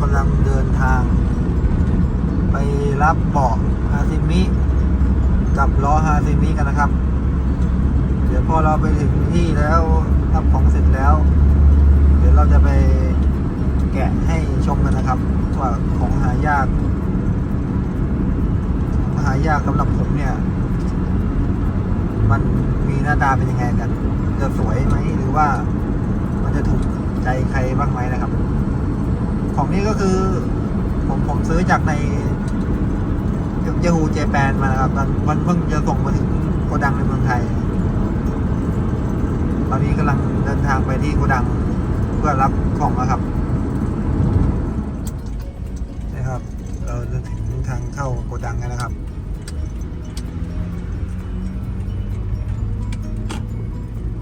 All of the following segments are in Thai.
กำลังเดินทาง ไปรับเบาะฮาซิมิกับล้อฮาซิมิกันนะครับ เดี๋ยวพอเราไปถึงที่แล้วรับของเสร็จแล้ว เดี๋ยวเราจะไปแกะให้ชมกันนะครับว่าของหายาก หายากสำหรับผมเนี่ย มันมีหน้าตาเป็นยังไงกัน จะสวยไหมหรือว่ามันจะถูกใจใครบ้างไหมนะครับ ของนี้ก็คือผมผมซื้อจากในเยฮูเจแปนมานะครับตอนมันเพิ่งจะส่งมาถึงโกดังในเมืองไทย ตอนนี้กำลังเดินทางไปที่โกดังเพื่อรับของนะครับนะครับ เราจะถึงทางเข้าโกดังกันนะครับ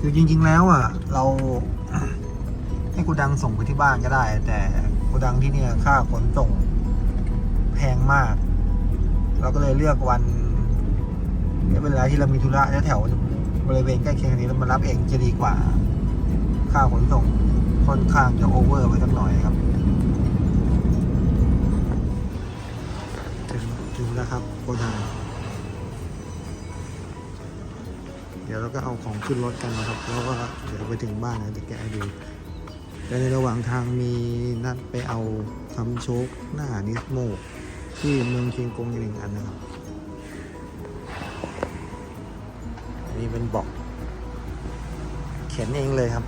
คือจริง ๆ แล้วอะ เราให้โกดังส่งไปที่บ้านก็ได้ แต่ โกดังที่เนี่ยค่าขนส่งแพงมาก เราก็เลยเลือกวันเวลาที่เรามีธุระแถวบริเวณใกล้เคียงนี้เรามารับเองจะดีกว่า ค่าขนส่งค่อนข้างจะโอเวอร์ไปสักหน่อยครับถึงถึงแล้วครับโกดังเดี๋ยวเราก็เอาของขึ้นรถกันนะครับ แล้วก็เดี๋ยวไปถึงบ้านนะจะแก้ดู และในระหว่างทางมีนัดไปเอาคำโชคหน้านิสโม ที่เมืองเชียงกงอีกหนึ่งอันนะครับอันนี้เป็นบอกเขียนเองเลยครับ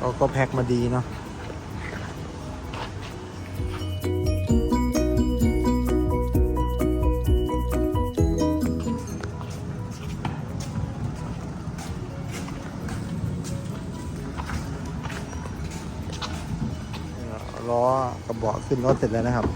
ก็ก็แพ็คมาดีเนาะ ล้อกระบอกขึ้นรถเสร็จแล้วนะครับ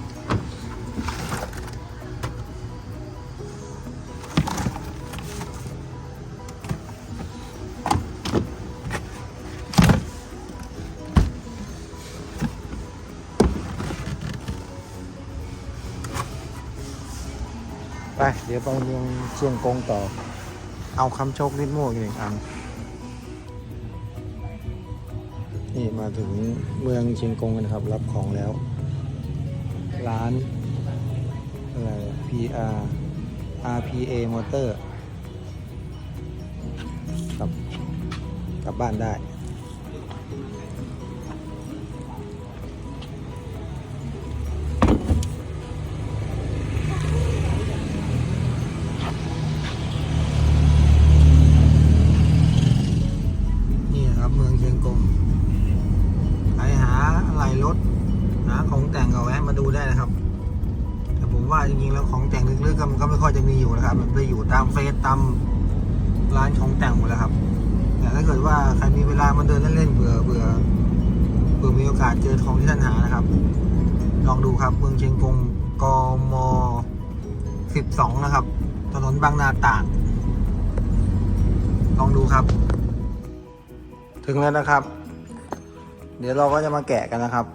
ไป เดี๋ยวไปเมืองเชียงกงต่อ เอาคำโชคนิดโม่อีกหนึ่งอัน นี่มาถึงเมืองเชียงกงกันครับ รับของแล้ว ร้าน อะไร PR RPA Motor ครับ กลับบ้านได้ ก็แวะมาดูได้นะครับ แต่ผมว่าจริงๆแล้วของแต่งลึกๆก็มันก็ไม่ค่อยจะมีอยู่นะครับ มันไปอยู่ตามเฟซตามร้านของแต่งหมดแล้วครับแต่ถ้าเกิดว่าใครมีเวลามาเดินเล่นๆเบื่อเบื่อเบื่อมีโอกาสเจอของที่ท่านหานะครับ ลองดูครับเมืองเชียงกงกม12 นะครับ ถนนบางนาตาดลองดูครับ ถึงแล้วนะครับ เดี๋ยวเราก็จะมาแกะกันนะครับ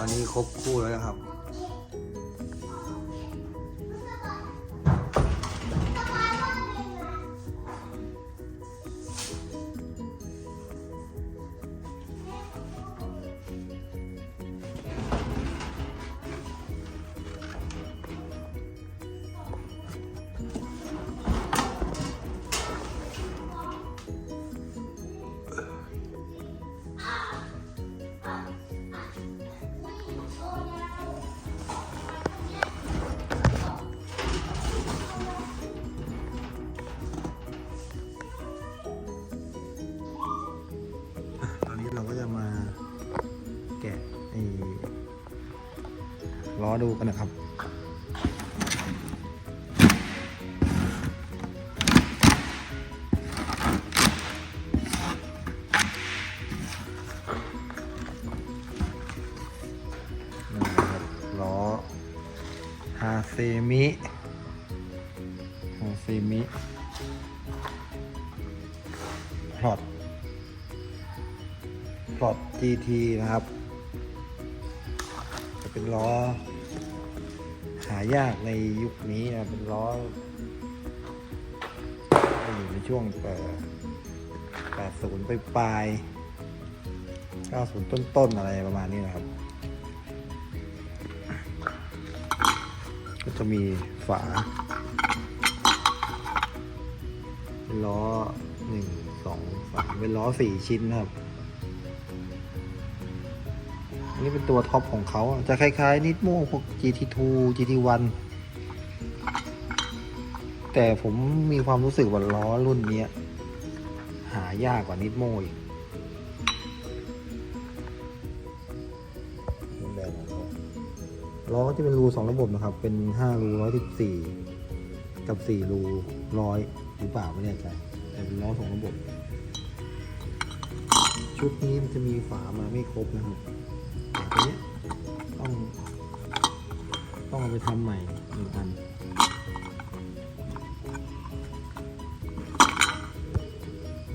ตอนนี้ครบคู่แล้วครับ ล้อดูกันนะครับล้อฮาเซมิฮาเซมิพลอตพลอต GT นะครับ จะเป็นล้อ หายากในยุคนี้นะเป็นล้ออยู่ในช่วงเอ่อ80 ไปปลายๆ90 ต้นๆ อะไรประมาณนี้นะครับ ก็จะมีฝาเป็นล้อหนึ่งสองสามเป็นล้อสี่ชิ้นนะครับ อันนี้เป็นตัวท็อปของเขาจะคล้ายๆนิดโม่พวก GT2 GT1 แต่ผมมีความรู้สึกว่าล้อรุ่นนี้หายากกว่านิดโม่อีกเป็นแบบของล้อจะเป็นรูสองระบบนะครับ เป็นห้ารูร้อยสิบสี่กับสี่รูร้อยหรือเปล่าไม่แน่ใจแต่เป็นล้อสองระบบ ชุดนี้มันจะมีฝามาไม่ครบนะครับ ตัวนี้ต้อง ต้องเอาไปทำใหม่หนึ่งอัน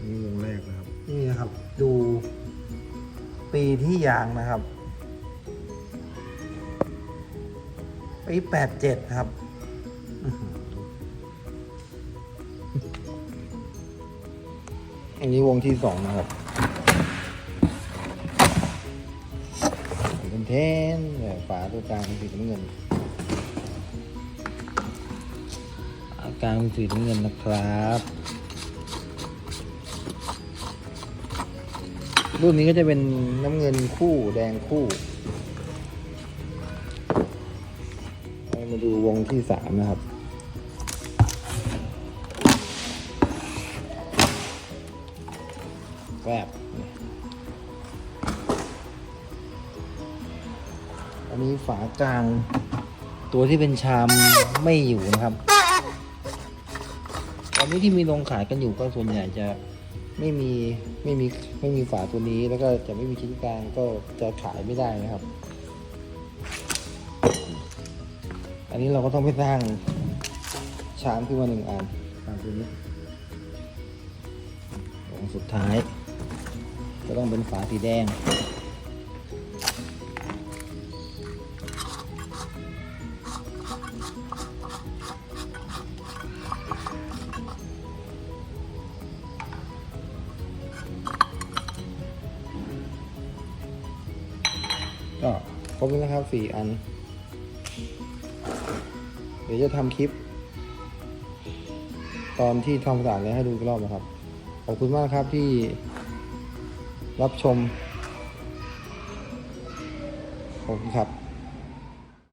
นี่วงแรกนะครับ นี่นะครับ ดูปีที่ยางนะครับ ปีแปดเจ็ดครับอันนี้วงที่สองนะครับ เทนเนี่ยฝาตัวกลางเป็นสีน้ำเงินฝากลางเป็นสีน้ำเงินนะครับ รุ่นนี้ก็จะเป็นน้ำเงินคู่แดงคู่ให้มาดูวงที่สามนะครับแวบ อันนี้ฝากลาง ตัวที่เป็นชามไม่อยู่นะครับ ตอนนี้ที่มีลงขายกันอยู่ก็ส่วนใหญ่จะไม่มีไม่มีไม่มีฝาตัวนี้แล้วก็จะไม่มีชิ้นกลางก็จะขายไม่ได้นะครับ อันนี้เราก็ต้องไปสร้างชามขึ้นมาหนึ่งอันตามตัวนี้องสุดท้ายก็ต้องเป็นฝาสีแดง ก็ครบแล้วนะครับสี่อัน เดี๋ยวจะทำคลิป ตอนที่ทำความสะอาดแล้วให้ดูอีกรอบนะครับ ขอบคุณมากครับที่รับชมขอบคุณครับ